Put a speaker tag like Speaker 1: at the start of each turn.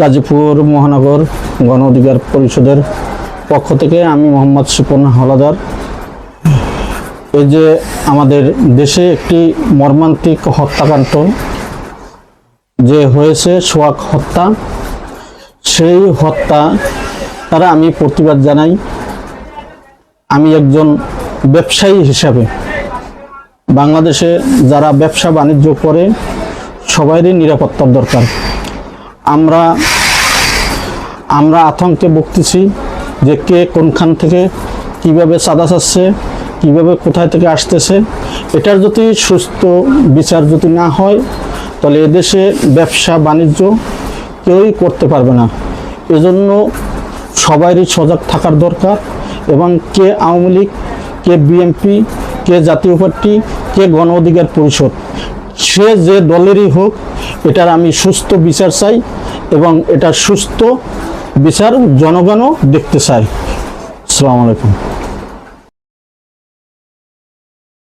Speaker 1: গাজীপুর মহানগর গণ অধিকার পরিষদের পক্ষ থেকে আমি মোহাম্মদ সুপর্ণা হলাদার এই যে আমাদের দেশে একটি মর্মান্তিক হত্যাকাণ্ড যে হয়েছে সোয়াক হত্যা, সেই হত্যা তারা আমি প্রতিবাদ জানাই। আমি একজন ব্যবসায়ী হিসাবে। বাংলাদেশে যারা ব্যবসা বাণিজ্য করে সবারই নিরাপত্তার দরকার। আমরা আমরা আতঙ্কে ভুগতেছি যে কে কোনখান থেকে কীভাবে চাঁদা চাচ্ছে, কীভাবে কোথায় থেকে আসতেছে। এটার যদি সুস্থ বিচার যদি না হয়, তাহলে এদেশে ব্যবসা, বাণিজ্য কেউই করতে পারবে না। এজন্য সবারই সজাগ থাকার দরকার এবং কে আওয়ামী লীগ, কে বিএনপি, কে জাতীয় পার্টি, কে গণ অধিকার পরিষদ। সে যে দলেরই হোক, এটার আমি সুস্থ বিচার চাই এবং এটা সুস্থ বিচার জনগণও দেখতে চাই আসসালামু আলাইকুম।